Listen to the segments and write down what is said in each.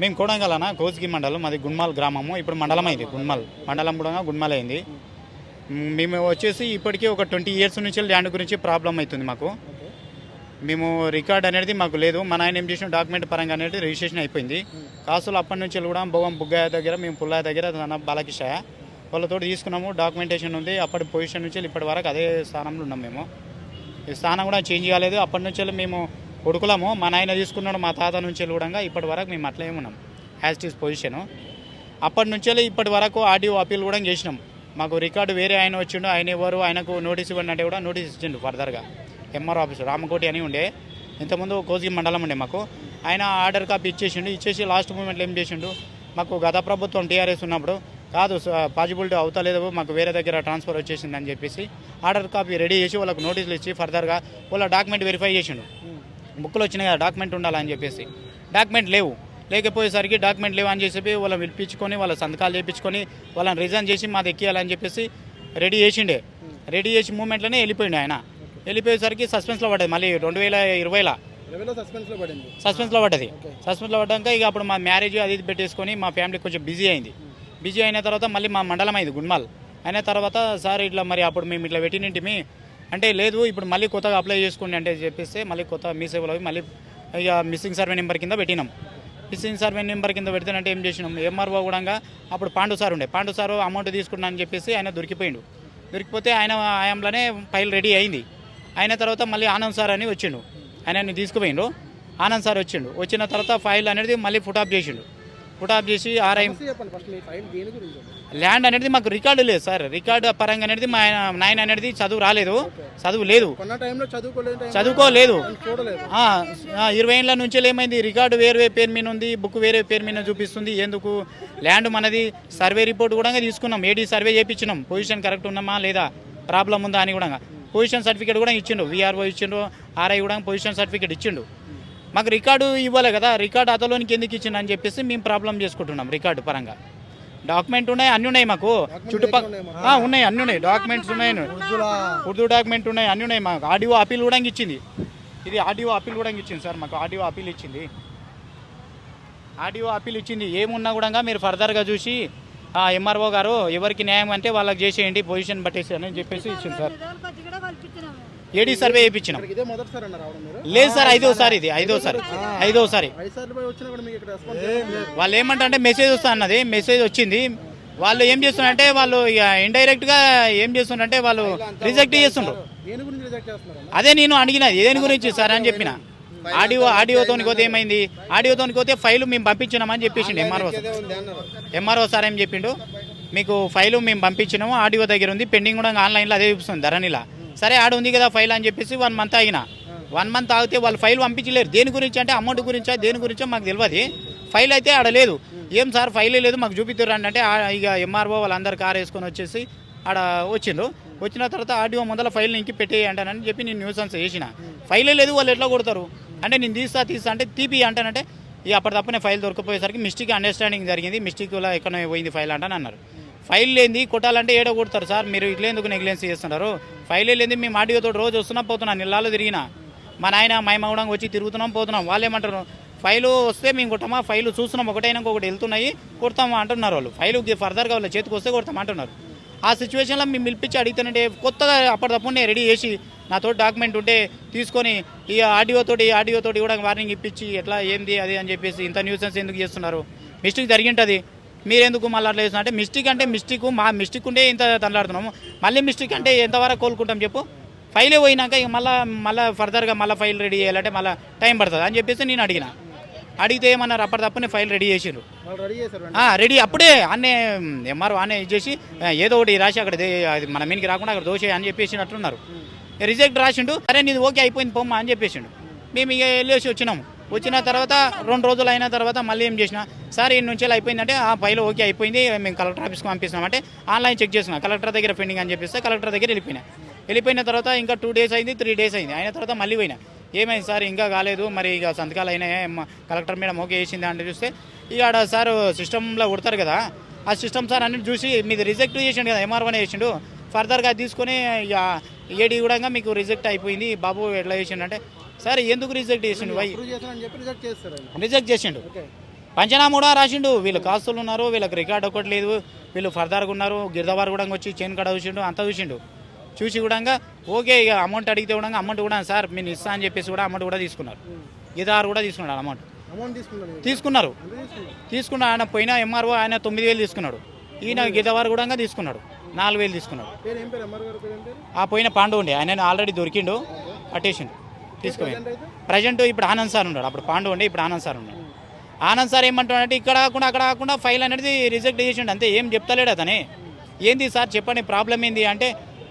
మేము కోడంగలన? కోసిగి మండలం మాది గున్మాల్ గ్రామము. ఇప్పుడు మండలం అయింది గున్మాల్ మండలం కూడా గున్మాల్ అయింది మేము వచ్చేసి ఇప్పటికీ ఒక ట్వంటీ ఇయర్స్ నుంచి ల్యాండ్ గురించి ప్రాబ్లం అవుతుంది మాకు. మేము రికార్డ్ అనేది మాకు లేదు. మన ఆయన ఏం చేసిన డాక్యుమెంట్ పరంగా అనేది రిజిస్ట్రేషన్ అయిపోయింది. కాసులు అప్పటి నుంచి కూడా భవం బుగ్గయ్య దగ్గర మేము పుల్లయ్య దగ్గర తన బాలకిషయ్య వాళ్ళతో తీసుకున్నాము. డాక్యుమెంటేషన్ ఉంది. అప్పటి పొజిషన్ నుంచి ఇప్పటి వరకు అదే స్థానంలో ఉన్నాం మేము. ఈ స్థానం కూడా చేంజ్ కాలేదు. అప్పటి నుంచి మేము కొడుకులము మా నాయన తీసుకున్నాడు మా తాత నుంచి కూడా ఇప్పటి వరకు మేము అట్లే ఉన్నాం. యాజ్ ఇస్ పొజిషను అప్పటి నుంచే ఇప్పటి వరకు ఆడియో అప్పీల్ కూడా చేసినాం. మాకు రికార్డు వేరే ఆయన వచ్చిండు ఆయన ఎవరు ఆయనకు నోటీస్ ఇవ్వండి అంటే కూడా నోటీస్ ఇచ్చిండు ఫర్దర్గా. ఎంఆర్ ఆఫీస్ రామకోటి అని ఉండే. ఇంతకుముందు కోసి మండలం ఉండే మాకు. ఆయన ఆర్డర్ కాపీ ఇచ్చేసిండు ఇచ్చేసి లాస్ట్ మూమెంట్లో ఏం చేసిండు? మాకు గత ప్రభుత్వం టీఆర్ఎస్ ఉన్నప్పుడు కాదు పాజిబిలిటీ అవుతలేదు మాకు వేరే దగ్గర ట్రాన్స్ఫర్ వచ్చేసింది అని చెప్పేసి ఆర్డర్ కాపీ రెడీ చేసి వాళ్ళకు నోటీసులు ఇచ్చి ఫర్దర్గా వాళ్ళ డాక్యుమెంట్ వెరిఫై చేసిండు. బుక్లో వచ్చినాయి కదా డాక్యుమెంట్ ఉండాలని చెప్పేసి. డాక్యుమెంట్ లేవు. లేకపోయేసరికి డాక్యుమెంట్ లేవు అని చెప్పి వాళ్ళని పిలిపించుకొని వాళ్ళ సంతకాలు చేయించుకొని వాళ్ళని రిజైన్ చేసి మాది ఎక్కియాలని చెప్పేసి రెడీ చేసిండే. రెడీ చేసి మూమెంట్లోనే వెళ్ళిపోయిండు ఆయన. వెళ్ళిపోయేసరికి సస్పెన్స్లో పడ్డది. మళ్ళీ రెండు వేల ఇరవైలో. సస్పెన్స్లో పడింది? సస్పెన్స్లో పడ్డది. సస్పెన్స్లో పడ్డాక ఇక అప్పుడు మా మ్యారేజ్ అది ఇది పెట్టేసుకొని మా ఫ్యామిలీ కొంచెం బిజీ అయింది. బిజీ అయిన తర్వాత మళ్ళీ మా మండలం అయింది గున్మాల్ అయిన తర్వాత సార్ ఇట్లా మరి అప్పుడు మేము ఇట్లా పెట్టినింటిమి అంటే లేదు ఇప్పుడు మళ్ళీ కొత్తగా అప్లై చేసుకోండి అంటే చెప్పేస్తే మళ్ళీ కొత్త మీ సేవలో అవి మళ్ళీ ఇక మిస్సింగ్ సర్వే నెంబర్ కింద పెట్టినాం. మిస్సింగ్ సర్వే నెంబర్ కింద పెడితేనంటే ఏం చేసినాం? ఎంఆర్ఓ కూడా అప్పుడు పాండు సార్ ఉండే. పాండు సార్ అమౌంట్ తీసుకున్నా అని చెప్పేసి ఆయన దొరికిపోయిండు. దొరికిపోతే ఆయన ఆయంలోనే ఫైల్ రెడీ అయింది. అయిన తర్వాత మళ్ళీ ఆనంద్ సార్ అని వచ్చిండు. ఆయనని తీసుకుపోయిండు. ఆనంద్ సార్ వచ్చిండు. వచ్చిన తర్వాత ఫైల్ అనేది మళ్ళీ ఫుటాప్ చేసిండు. ఫుటాప్ చేసి ఆర్ఐ ల్యాండ్ అనేది మాకు రికార్డు లేదు సార్ రికార్డు పరంగా అనేది మా నాయన అనేది చదువు రాలేదు. చదువు లేదు. చదువుకోలేదు. ఇరవై ఏళ్ళ నుంచి ఏమైంది? రికార్డు వేరే వేరే పేరు మీద ఉంది బుక్ వేరే పేరు మీద చూపిస్తుంది. ఎందుకు? ల్యాండ్ మనది సర్వే రిపోర్ట్ కూడా తీసుకున్నాం. ఏడీ సర్వే చేయించినాం పొజిషన్ కరెక్ట్ ఉన్నామా లేదా? ప్రాబ్లం ఉందా అని కూడా. పొజిషన్ సర్టిఫికేట్ కూడా ఇచ్చిండు. విఆర్ఓ ఇచ్చిండు. ఆర్ఐ కూడా పొజిషన్ సర్టిఫికేట్ ఇచ్చిండు. మాకు రికార్డు ఇవ్వాలి కదా రికార్డు అతలోనికి ఎందుకు ఇచ్చిండు అని చెప్పేసి మేము ప్రాబ్లం చేసుకుంటున్నాం రికార్డు పరంగా. డాక్యుమెంట్ ఉన్నాయి అన్ని ఉన్నాయి మాకు. చుట్టుపక్కల ఆ, ఉన్నాయి అన్ని ఉన్నాయి. డాక్యుమెంట్స్ ఉన్నాయి. ఉర్దూ డాక్యుమెంట్ ఉన్నాయి అన్ని ఉన్నాయి మాకు. ఆడియో అప్పీల్ కూడా ఇచ్చింది. ఇది ఆడియో అప్పీల్ కూడా ఇచ్చింది సార్ మాకు. ఆడియో అప్పీల్ ఇచ్చింది. ఆడియో అప్పీల్ ఇచ్చింది. ఏమున్నా కూడా మీరు ఫర్దర్గా చూసి ఎంఆర్ఓ గారు ఎవరికి న్యాయం అంటే వాళ్ళకి చేసేయండి పొజిషన్ పట్టేసి అని చెప్పేసి ఇచ్చింది సార్. ఏడీ సర్వే చేయించినాం. లేదు సార్ ఐదోసారి ఇది ఐదోసారి ఐదోసారి వాళ్ళు ఏమంటారంటే మెసేజ్ వస్తా అన్నది మెసేజ్ వచ్చింది. వాళ్ళు ఏం చేస్తున్నారంటే వాళ్ళు ఇక ఇండైరెక్ట్గా ఏం చేస్తున్నారంటే వాళ్ళు రిజెక్ట్ చేస్తుండ్రు. దేని గురించి రిజెక్ట్ చేస్తున్నారు అదే నేను అడిగిన దేని గురించి సార్ అని చెప్పిన? ఆడియో ఆడియోతోని పోతే ఏమైంది? ఆడియోతోని పోతే ఫైల్ మేము పంపించినామని చెప్పేసిండు ఎంఆర్ఓ ఎంఆర్ఓ సార్ ఏం చెప్పిండు? మీకు ఫైల్ మేము పంపించినాము ఆడియో దగ్గర ఉంది పెండింగ్ కూడా ఆన్లైన్లో అదే చూపిస్తుంది ధరణిలా. సరే ఆడ ఉంది కదా ఫైల్ అని చెప్పేసి వన్ మంత్ ఆగిన. వన్ మంత్ ఆగితే వాళ్ళు ఫైల్ పంపించలేరు. దేని గురించి అంటే అమౌంట్ గురించా దేని గురించో మాకు తెలియదు ఫైల్ అయితే ఆడ లేదు. ఏం సార్ ఫైలే లేదు మాకు చూపిస్తారు అంటే ఆ- ఇక ఎంఆర్ఓ వాళ్ళందరు కార్ వేసుకొని వచ్చేసి ఆడ వచ్చిండ్రు. వచ్చిన తర్వాత ఆడియో మొదల ఫైల్ ఇంకి పెట్టేయంటానని చెప్పి నేను న్యూసెన్స్ చేసిన ఫైలే లేదు వాళ్ళు ఎట్లా కొడతారు? అంటే నేను తీస్తా తీస్తా అంటే తీపి అంటానంటే ఇక అప్పటిదప్పునే ఫైల్ దొరికిపోయేసరికి మిస్టేక్ అండర్స్టాండింగ్ జరిగింది. మిస్టేక్లో ఎక్కడ పోయింది ఫైల్ అంటని అన్నారు ఫైల్ లేనిది కొట్టాలంటే ఏడో కొడతారు సార్. మీరు ఇట్లా ఎందుకు నెగ్లెన్స్ చేస్తున్నారు? ఫైల్ లేని మేము ఆడియోతో రోజు వస్తున్నా పోతున్నా నిల్లాలో తిరిగినా. మా నాయన మా వచ్చి తిరుగుతున్నాం పోతున్నాం. వాళ్ళు ఏమంటారు? ఫైలు వస్తే మేము కొట్టమా? ఫైలు చూస్తున్నాం ఒకటైనా ఒకటి వెళ్తున్నాయి కొడతామా అంటున్నారు వాళ్ళు. ఫైలు ఫర్దర్గా వాళ్ళ చేతికి వస్తే కొడతాం అంటున్నారు. ఆ సిచ్యువేషన్లో మేము పిలిపించి అడిగితేనంటే కొత్తగా అప్పటిదప్పుడు రెడీ చేసి నాతో డాక్యుమెంట్ ఉంటే తీసుకొని ఈ ఆడియోతోటి తోటి తోటి కూడా వార్నింగ్ ఇప్పించి ఎట్లా ఏంది అది అని చెప్పేసి ఇంత న్యూసెన్స్ ఎందుకు చేస్తున్నారు? మిస్టేక్ జరిగింటుంది మీరెందుకు మళ్ళీ అట్లా అంటే మిస్టేక్ అంటే మిస్టేక్ మా మిస్టేక్ ఉంటే ఇంత తనలాడుతున్నాము మళ్ళీ మిస్టేక్ అంటే ఎంతవరకు కోలుకుంటాం చెప్పు? ఫైలే పోయినాక ఇక మళ్ళీ మళ్ళీ ఫర్దర్గా మళ్ళీ ఫైల్ రెడీ చేయాలంటే మళ్ళీ టైం పడుతుంది. అని చెప్పేసి నేను అడిగిన. అడిగితే ఏమన్నారు? అప్పటిదప్పునే ఫైల్ రెడీ చేసిర్రు వాళ్ళు రెడీ చేశారు ఆ, రెడీ అప్పుడే అన్నే ఎంఆర్ఓ అనే ఇచ్చేసి ఆ, ఏదో ఒకటి రాసి అక్కడ మన మీనికి రాకుండా అక్కడ దోషే అని చెప్పేసినట్లున్నారు రిజెక్ట్ రాసిండు. సరే నీది ఓకే అయిపోయింది పొమ్మ అని చెప్పేసిండు. మేము ఇక వెళ్ళేసి వచ్చినాము. వచ్చిన తర్వాత రెండు రోజులు అయిన తర్వాత మళ్ళీ ఏం చేసిన సార్ ఈ నుంచి అయిపోయిందంటే ఆ ఫైల్ ఓకే అయిపోయింది మేము కలెక్టర్ ఆఫీస్కి పంపిస్తున్నామంటే ఆన్లైన్ చెక్ చేసిన కలెక్టర్ దగ్గర పెండింగ్ అని చెప్పిస్తే కలెక్టర్ దగ్గర వెళ్ళిపోయినా. వెళ్ళిపోయిన తర్వాత ఇంకా టూ డేస్ అయింది త్రీ డేస్ అయింది. అయిన తర్వాత మళ్ళీ పోయినా. ఏమైంది సార్ ఇంకా కాలేదు మరి ఇక సంతకాలు అయినాయి? కలెక్టర్ మేడం ఓకే వేసింది అంటే చూస్తే ఇక ఆడ సార్ సిస్టంలో కొడతారు కదా ఆ సిస్టమ్ సార్ అన్ని చూసి మీది రిజెక్ట్ చేసిండు కదా ఎంఆర్ఓనే చేసిండు ఫర్దర్గా తీసుకొని ఇక ఏడి కూడా మీకు రిజెక్ట్ అయిపోయింది బాబు ఎట్లా చేసిండు? అంటే సార్ ఎందుకు రిజెక్ట్ చేసిండు? వై రిజెక్ట్ చేసిండు? ఓకే. పంచనామా కూడా రాసిండు. వీళ్ళు కాస్తులు ఉన్నారు వీళ్ళకి రికార్డ్ ఒకటి లేదు. వీళ్ళు ఫర్దర్గా ఉన్నారు గిరిదవారు కూడా వచ్చి చేను కడ చూసిండు అంతా చూసిండు. చూసి కూడా ఓకే ఇక అమౌంట్ అడిగితే కూడా అమౌంట్ కూడా సార్ నేను ఇస్తా అని చెప్పేసి కూడా అమౌంట్ కూడా తీసుకున్నారు. గిరిదారు కూడా తీసుకున్నాడు అమౌంట్. తీసుకున్నారు తీసుకున్న ఆయన పోయిన ఎంఆర్ఓ ఆయన తొమ్మిది వేలు తీసుకున్నాడు. ఈయన గిరిదవారు కూడా తీసుకున్నాడు. నాలుగు వేలు తీసుకున్నాడు. ఆ పోయిన పాండు ఉండే ఆయన ఆల్రెడీ దొరికిండు పట్టేసిండు. తీసుకుపోయింది. ప్రజెంట్ ఇప్పుడు ఆనంద్ సార్ ఉన్నాడు. అప్పుడు పాండు ఉండే ఇప్పుడు ఆనంద్ సార్ ఉన్నాడు. ఆనంద్ సార్ ఏమంటాడంటే ఇక్కడ కాకుండా అక్కడ కాకుండా ఫైల్ అనేది రిజెక్ట్ చేసిండు అంతే ఏం చెప్తలేడు అతనే. ఏంది సార్ చెప్పండి ప్రాబ్లం ఏంది అంటే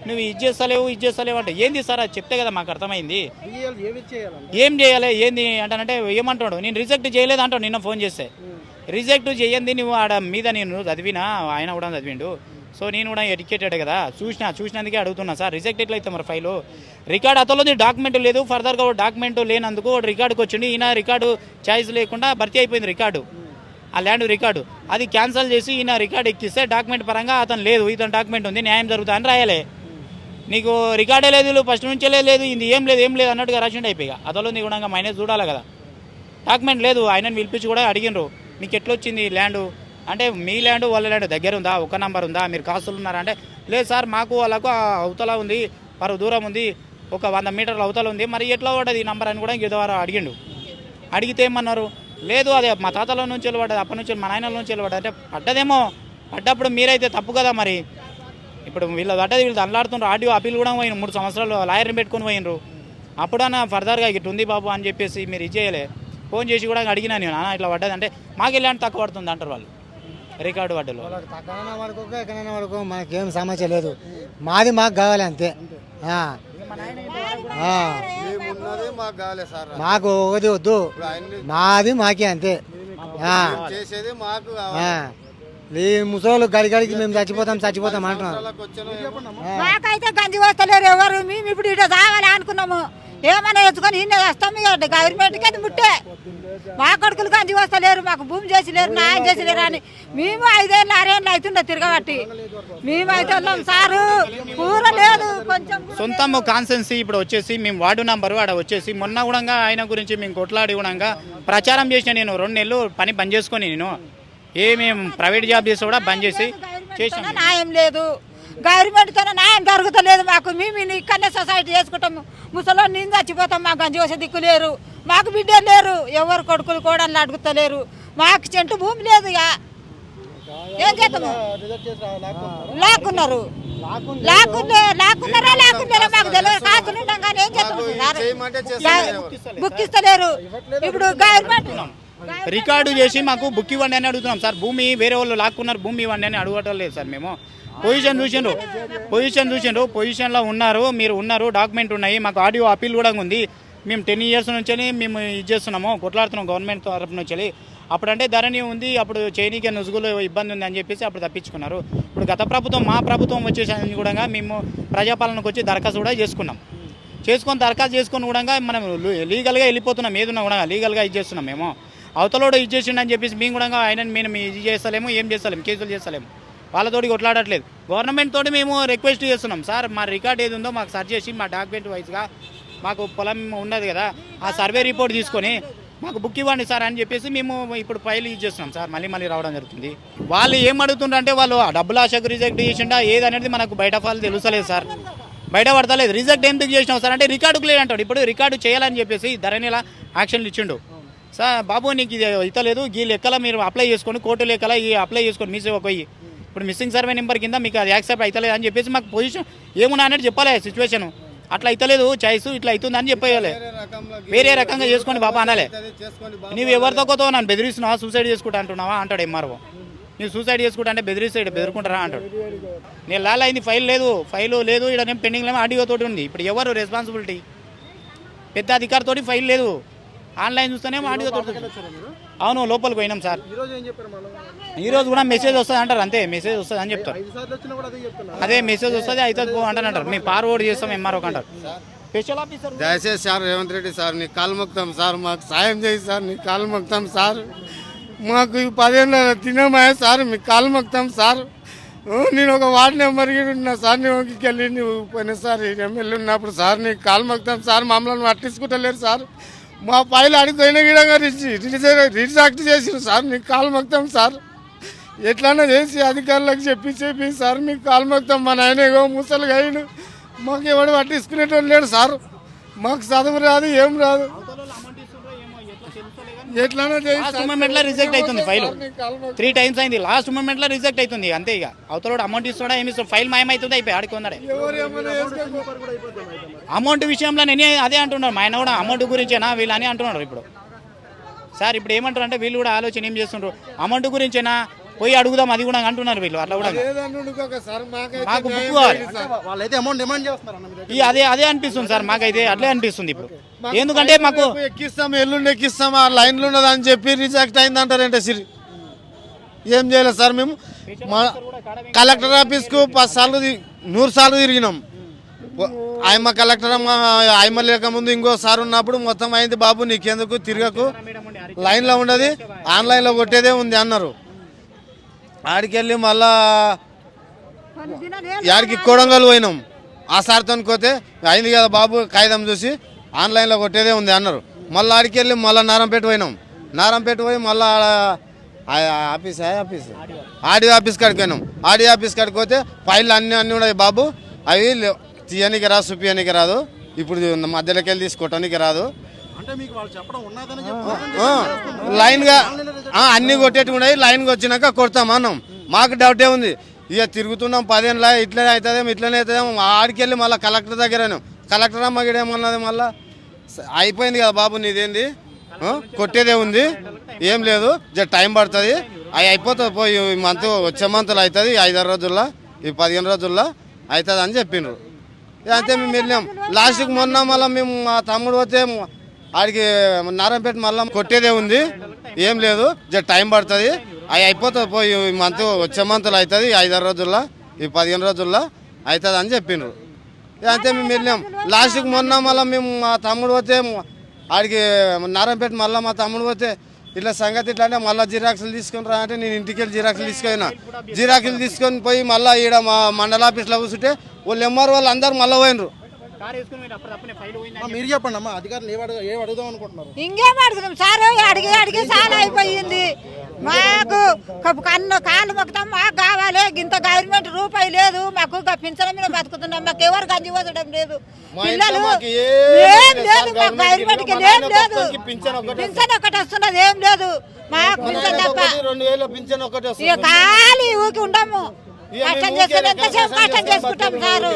నువ్వు ఇది చేస్తలేవు ఇది చేస్తలేవు అంటే ఏంది సార్ అది చెప్తే కదా మాకు అర్థమైంది. ఏం చేయాలి ఏంది అంటానంటే ఏమంటాడు నేను రిజెక్ట్ చేయలేదు అంటాడు నిన్న ఫోన్ చేస్తే. రిజెక్ట్ చేయండి నువ్వు ఆడ మీద నేను చదివినా ఆయన కూడా చదివిండు. సో నేను కూడా ఎడ్యుకేటెడ్ కదా. చూసిన చూసినందుకే అడుగుతున్నా సార్. రిజెక్ట్ ఎట్లా అయితే మరి ఫైలు? రికార్డ్ అతలో డాక్యుమెంట్ లేదు. ఫర్దర్గా డాక్యుమెంట్ లేనందుకు రికార్డుకి వచ్చింది ఈయన రికార్డు ఛాయిస్ లేకుండా భర్తీ అయిపోయింది రికార్డు. ఆ ల్యాండ్ రికార్డు. అది క్యాన్సిల్ చేసి ఈయన రికార్డు ఎక్కిస్తే డాక్యుమెంట్ పరంగా అతను లేదు. ఇతను డాక్యుమెంట్ ఉంది. న్యాయం జరుగుతా అని రాయాలి. నీకు రికార్డే లేదు. ఫస్ట్ నుంచే లేదు. ఇది ఏం లేదు ఏం లేదు అన్నట్టుగా రాసిండు అయిపోయి అతలో నీ కూడా మైనస్ చూడాలి కదా. డాక్యుమెంట్ లేదు. ఆయనని పిలిపించి కూడా అడిగినరు నీకు ఎట్లా వచ్చింది ల్యాండ్? అంటే మీ ల్యాండ్ వాళ్ళ ల్యాండ్ దగ్గర ఉందా ఒక నంబర్ ఉందా మీరు కాస్తులు ఉన్నారా అంటే లేదు సార్ మాకు వాళ్ళకు అవతల ఉంది పరు దూరం ఉంది ఒక వంద మీటర్ల అవతల ఉంది. మరి ఎట్లా పడ్డది ఈ నంబర్ అని కూడా ఇంక అడిగిండు. అడిగితే ఏమన్నారు? లేదు అదే మా తాతల నుంచి వెళ్ళబడ్డది అప్పటి నుంచి మా నాయనల నుంచి వెళ్ళబడ్డది అంటే పడ్డదేమో. పడ్డప్పుడు మీరైతే తప్పు కదా మరి. ఇప్పుడు వీళ్ళు పడ్డది వీళ్ళు దండలాడుతున్నారు ఆడియో అప్పీల్ కూడా పోయిన మూడు సంవత్సరాలు లాయర్ని పెట్టుకొని పోయినరు అప్పుడన్నా ఫర్దర్గా ఇటు ఉంది బాబు అని చెప్పేసి మీరు ఇచ్చేయలే ఫోన్ చేసి కూడా అడిగినా నేను నాన్న ఇట్లా పడ్డది అంటే మాకు ఇలాంటి తక్కువ పడుతుంది అంటారు వాళ్ళు. రికార్డు పడ్డలో వాళ్ళకి తగ్గనైనా పడుకో ఎక్కడైనా పడుకో మనకేం సమస్య లేదు. మాది మాకు కావాలి అంతే. ఆ. ఆ. మేమున్నది మాకు కావాలి సార్. మాకు ఒకటి వద్దు. మాది మాకే అంతే. ఆ. చేసేది మాకు ఆ. ఈ ముసలోళ్ళు గడి గడికి మేము చచ్చిపోతాం చచ్చిపోతాం అంటున్నాం మాకైతే గంజి వస్తలేరు ఎవరు? మేము ఇప్పుడు ఇటు రావాలి అనుకున్నాము ఏమైనా ఎత్తుకొని ఇన్నే వస్తాం ఇక గవర్నమెంట్కి అది ముట్టే. మా కొడుకులు గంజి వస్తలేరు మాకు భూమి చేసిలేరు న్యాయం చేసిలేరు అని. మేము ఐదేళ్ళు ఆరేళ్ళు అవుతుండే తిరగబట్టి. మేము అయితే ఉన్నాం సారు. కూర లేదు కొంచెం సొంతం కాన్సెన్సీ ఇప్పుడు వచ్చేసి మేము వార్డు నంబరు ఆడ వచ్చేసి మొన్న కూడా ఆయన గురించి మేము కొట్లాడి కూడా ప్రచారం చేసిన నేను రెండు నెలలు పని బంద్ చేసుకొని నేను. ఏ మేము ప్రైవేట్ జాబ్ చేసి కూడా బంద్ చేసి చేసాం గవర్నమెంట్తోనే న్యాయం లేదు. గవర్నమెంట్తో న్యాయం జరుగుతలేదు మాకు. మేము ఇక్కడనే సొసైటీ చేసుకుంటాము. ముసలో నేను చచ్చిపోతాం మాకు గంజి వచ్చే దిక్కు లేరు. మాకు బిడ్డలు లేరు. ఎవరు కొడుకులు కూడా అడుగుతలేరు. మాకు చెంటు భూమి లేదు ఏం చేద్దాము రిజెక్ట్ చేసి రా- లాక్కుంటారా? లాక్కున్నారు లాక్కున్నారా లాక్కున్నారా మాకు తెలియదు కానీ ఏం లా- బుక్ ఇస్తలేరు ఇప్పుడు గవర్నమెంట్ రికార్డు చేసి మాకు బుక్ ఇవ్వండి అని అడుగుతున్నాం సార్. భూమి వేరే వాళ్ళు లాక్కున్నారు భూమి ఇవ్వండి అని అడగటం లేదు సార్ మేము. పొజిషన్ చూసిండ్రు. పొజిషన్ చూసిండ్రు. పొజిషన్లో ఉన్నారు మీరు ఉన్నారు డాక్యుమెంట్ ఉన్నాయి మాకు ఆడియో అపీల్ కూడా ఉంది. మేము టెన్ ఇయర్స్ నుంచి మేము ఇది చేస్తున్నాము కొట్లాడుతున్నాం గవర్నమెంట్ తరఫు నుంచి అప్పుడంటే ధరణి ఉంది అప్పుడు చైనీకే నుసుగులో ఇబ్బంది ఉంది అని చెప్పేసి అప్పుడు తప్పించుకున్నారు. ఇప్పుడు గత ప్రభుత్వం మా ప్రభుత్వం వచ్చేసరికి కూడా మేము ప్రజాపాలనకు వచ్చి దరఖాస్తు కూడా చేసుకున్నాం. చేసుకొని దరఖాస్తు చేసుకొని కూడా మనం లీగల్గా వెళ్ళిపోతున్నాం ఏదున్నా కూడా లీగల్గా ఇది చేస్తున్నాం మేము. అవతలోడు ఇది చేసిండు అని చెప్పేసి మేము కూడా ఆయన మేము ఇది చేస్తలేము ఏం చేస్తలేము కేసులు చేస్తలేము. వాళ్ళతోటి కొట్లాడట్లేదు. గవర్నమెంట్ తోటి మేము రిక్వెస్ట్ చేస్తున్నాం. సార్ మా రికార్డ్ ఏది ఉందో మాకు సర్చ్ చేసి మా డాక్యుమెంట్ వైజ్గా మాకు పొలం ఉన్నది కదా ఆ సర్వే రిపోర్ట్ తీసుకొని మాకు బుక్ ఇవ్వండి సార్ అని చెప్పేసి మేము ఇప్పుడు ఫైల్ యూజ్ చేస్తున్నాం సార్. మళ్ళీ మళ్ళీ రావడం జరుగుతుంది. వాళ్ళు ఏం అడుగుతుండ్రు అంటే వాళ్ళు ఆ డబ్బులు ఆశకు రిజెక్ట్ చేసిండా ఏదనేది మనకు బయట ఫాల్ తెలుసలేదు సార్. బయట పడతలేదు. రిజెక్ట్ ఎందుకు చేసినావు సార్? అంటే రికార్డుకు లేదంటాడు. ఇప్పుడు రికార్డు చేయాలని చెప్పేసి ధరణిలా యాక్షన్లు ఇచ్చిండు. సార్ బాబు నీకు ఇది ఇతలేదు ఈ లెక్కల మీరు అప్లై చేసుకొని కోర్టు లెక్కల ఈ అప్లై చేసుకొని మీ సేవ పోయి. ఇప్పుడు మిస్సింగ్ సర్వే నెంబర్ కింద మీకు అది యాక్సెప్ట్ అవుతలేదు అని చెప్పేసి మాకు పొజిషన్ ఏమున్నా అనేది చెప్పాలి సిచ్యువేషన్ అట్లా అవుతలేదు చాయిస్ ఇట్లా అవుతుంది అని చెప్పేయాలి. వేరే రకంగా చేసుకోండి బాబా అనాలే. నువ్వు ఎవరితో కొత్త నన్ను బెదిరిస్తున్నావా సూసైడ్ చేసుకుంటా అంటున్నావా అంటాడు ఎంఆర్ఓ. నువ్వు సూసైడ్ చేసుకుంటా అంటే బెదిరిస్తాడు బెదిరుకుంటారా అంటాడు. నేను లాల్ అయింది ఫైల్ లేదు ఫైల్ లేదు ఇక్కడ నేను పెండింగ్ లేమో ఆడియో తోటి ఉంది. ఇప్పుడు ఎవరు రెస్పాన్సిబిలిటీ పెద్ద అధికారితోటి ఫైల్ లేదు. ఆన్లైన్ చూస్తేనేమో ఆడియో అవును లోపలికి పోయినాం సార్. ఈ రోజు ఏం చెప్పారు మళ్ళీ? ఈ రోజు కూడా మెసేజ్ వస్తుంది అంటారు అంతే మెసేజ్ వస్తుంది అని చెప్తారు. ఐదు సార్లు వచ్చినా కూడా అదే మెసేజ్ వస్తుంది అయితే పో అంటారు మేము ఫార్వర్డ్ చేస్తాం ఎంఆర్ఓకి అంటారు. స్పెషల్ ఆఫీసర్ దయచేసి సార్ రేవంత్ రెడ్డి సార్ నీ కాలు మొక్తాం సార్ మాకు సాయం చేయి సార్ నీ కాలు మొక్తాం సార్. మాకు ఈ పదేళ్ళ తినమాయ సార్ మీ కాలు మొక్తాం సార్. నేను ఒక వార్డు నెంబర్ ఉన్నా సార్ నీకు వెళ్ళి నువ్వు పోయినసారి ఎమ్మెల్యే ఉన్నప్పుడు సార్ నీ కాలు మొక్తాం సార్ మమ్మల్ని పట్టించుకుంటలేరు సార్. మా పైలు అడిగిపోయిన గిడంగా రిజాక్ట్ చేసిరు సార్. మీకు కాలు మొక్తాం సార్. ఎట్లన్నా చేసి అధికారులకు చెప్పి చెప్పి సార్ మీకు కాలు మొక్తాం మా నాయన ఏగో ముసలిగా అయ్యిండు మాకు ఎవడు పట్టించుకునేటోళ్ళు లేడు సార్. మాకు చదువు రాదు ఏం రాదు. రిజెక్ట్ అవుతుంది ఫైల్. త్రీ టైమ్స్ అయింది. లాస్ట్ మూమెంట్లో రిజెక్ట్ అవుతుంది. అంతే ఇక. అవతలోడు అమౌంట్ ఇస్తాడా ఏమి ఫైల్ మాయమవుతుంది అయిపోయి ఆడికి అమౌంట్ విషయంలో నేను అదే అంటున్నాను మా ఆయన కూడా అమౌంట్ గురించేనా? వీళ్ళు అని అంటున్నారు ఇప్పుడు. సార్ ఇప్పుడు ఏమంటారు అంటే వీళ్ళు కూడా ఆలోచన ఏం చేస్తుండ్రు? అమౌంట్ గురించేనా? పోయి అడుగుదాం అది కూడా అంటున్నారు వీళ్ళు అట్లా కూడా. మాకు బుక్ కావాలి. అమౌంట్ డిమాండ్ చేస్తున్నారు అదే అదే అనిపిస్తుంది సార్ మాకైతే అట్లే అనిపిస్తుంది ఇప్పుడు. ఎందుకంటే మాకు ఎక్కిస్తాం ఎల్లుండి ఎక్కిస్తాం ఆ లైన్లో ఉన్నది అని చెప్పి రిజెక్ట్ అయింది అంటారంటే సిరి? ఏం చేయలేదు సార్ మేము? మా కలెక్టర్ ఆఫీస్కు పది సార్లు నూరు సార్లు తిరిగినాం. ఆయమ్మ కలెక్టర్ అమ్మ ఆయమ్మ లేకముందు ఇంకో సార్ ఉన్నప్పుడు మొత్తం అయింది బాబు నీకెందుకు తిరగకు. లైన్లో ఉండదు ఆన్లైన్లో కొట్టేదే ఉంది అన్నారు. ఆడికెళ్ళి మళ్ళా యాడికి కొడంగల్ పోయినాం. ఆ సార్తో పోతే అయింది కదా బాబు కాగితం చూసి ఆన్లైన్లో కొట్టేదే ఉంది అన్నారు. మళ్ళీ ఆడికి వెళ్ళి మళ్ళీ నారంపేట పోయినాం. నారంపేట పోయి మళ్ళీ ఆఫీస్ ఆఫీస్? ఆడియో ఆఫీస్ కాడికి పోయినాం. ఆడియో ఆఫీస్ కాడికి పోతే ఫైల్ అన్నీ అన్నీ ఉన్నాయి బాబు. అవి లేవు. తీయనీకి రాదు చూపియనీకి రాదు. ఇప్పుడు మధ్యలోకి వెళ్ళి తీసుకోవటానికి రాదు. లైన్గా అన్ని కొట్టేటి ఉన్నాయి. లైన్కి వచ్చినాక కొడతాం అన్నాం. మాకు డౌటే ఉంది. ఇక తిరుగుతున్నాం పదేళ్ళ ఇట్లనే అవుతుందేమో ఇట్లనే అవుతుందేమో ఆడికి వెళ్ళి మళ్ళీ కలెక్టర్ దగ్గర కలెక్టర్ అమ్మ గిడ ఏమన్నది మళ్ళా? అయిపోయింది కదా బాబు నీదేంది? కొట్టేదే ఉంది. ఏం లేదు. జర టైం పడుతుంది. అవి అయిపోతుంది. పోయి ఈ మంత్ వచ్చే మంత్లో అవుతుంది. ఐదారు రోజుల్లో ఈ పదిహేను రోజుల్లో అవుతుంది అని చెప్పిండ్రు అంతే మేము వెళ్ళాం. లాస్ట్కి మొన్న మళ్ళీ మేము మా తమ్ముడు పోతే ఆడికి నారాయణపేట మళ్ళీ కొట్టేదే ఉంది. ఏం లేదు. జర టైం పడుతుంది. అవి అయిపోతుంది పోయి ఈ మంత్ వచ్చే మంత్లో అవుతుంది ఐదారు రోజుల్లో ఈ పదిహేను రోజుల్లో అవుతుంది అని చెప్పిండ్రు అంతే మేము వెళ్ళాం. లాస్ట్కి మొన్న మళ్ళీ మేము మా తమ్ముడు పోతే ఆడికి నారాయణపేట మళ్ళీ మా తమ్ముడు పోతే ఇట్లా సంగతి ఇట్లా అంటే మళ్ళీ జిరాక్స్లు తీసుకొని రా అంటే నేను ఇంటికి వెళ్ళి జిరాక్స్లు తీసుకుపోయినా జిరాక్స్లు తీసుకొని పోయి మళ్ళీ ఈడ మా మండల ఆఫీస్లో కూర్చుంటే వాళ్ళు ఎంఆర్ వాళ్ళు అందరు మళ్ళీ పోయినరు. మీరు చెప్పండి అమ్మా అధికారులు ఏం అడుగుదాం అనుకుంటున్నారు? ఇంకేం అడుగుదాం? సార్ అడిగి అడిగి చాలా అయిపోయింది. మాకు కప్పు కన్ను కాళ్ళు మొక్కుతాం మాకు కావాలి. ఇంత గవర్నమెంట్ రూపాయి లేదు. మాకు పింఛన్ మీద బతుకుతున్నాం. మాకు ఎవరు గంజి వదడం లేదు. పిల్లలు ఏం లేదు. మాకు గవర్నమెంట్ ఏం లేదు. పింఛన్ ఒకటే వస్తున్నది. ఏం లేదు. మాకు పింఛన్ తప్ప ఖాళీ ఊకి ఉండము. ఇక కష్టం చేసుకుని ఎంతసేపు కష్టం చేసుకుంటాం సారు.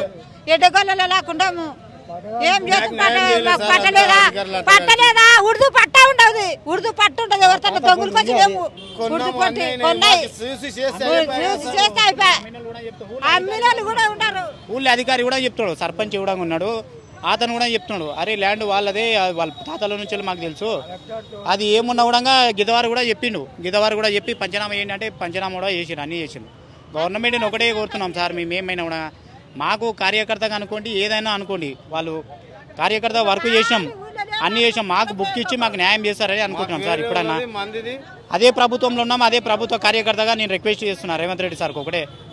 ఎడ్డగొల్లలో లేకుండాము. ఏం చేస్తాం న్యాయం చేయలేదు మాకు సార్, పట్టలేదా? పట్టలేదా? ఉర్దూ పట్ట ఉండదు. ఉర్దూ పట్టు ఉండదు. ఎవరితో దొంగలు కొంచెం లేవు ఉర్దూ పట్టి కొన్నాయి. చూసి చేస్తే కూడా ఉన్నారు. ఊళ్ళో అధికారి కూడా చెప్తాడు. సర్పంచ్ కూడా ఉన్నాడు. అతను కూడా చెప్తున్నాడు. అరే ల్యాండ్ వాళ్ళదే వాళ్ళ తాతల నుంచి మాకు తెలుసు. అది ఏమున్నా కూడా గిదవారు కూడా చెప్పిండు. గిదవారు కూడా చెప్పి పంచనామా ఏంటి అంటే పంచనామా కూడా చేసిండు అన్నీ చేసిండు గవర్నమెంట్ని ఒకటే కోరుతున్నాం సార్. మేము ఏమైనా కూడా మాకు కార్యకర్తగా అనుకోండి ఏదైనా అనుకోండి. వాళ్ళు కార్యకర్త వర్క్ చేసాం అన్ని చేసాం మాకు బుక్ ఇచ్చి మాకు న్యాయం చేస్తారని అనుకుంటున్నాం సార్ ఇప్పుడన్నా. అదే ప్రభుత్వంలో ఉన్నాం అదే ప్రభుత్వ కార్యకర్తగా నేను రిక్వెస్ట్ చేస్తున్నా రేవంత్ రెడ్డి సార్కి ఒకటే.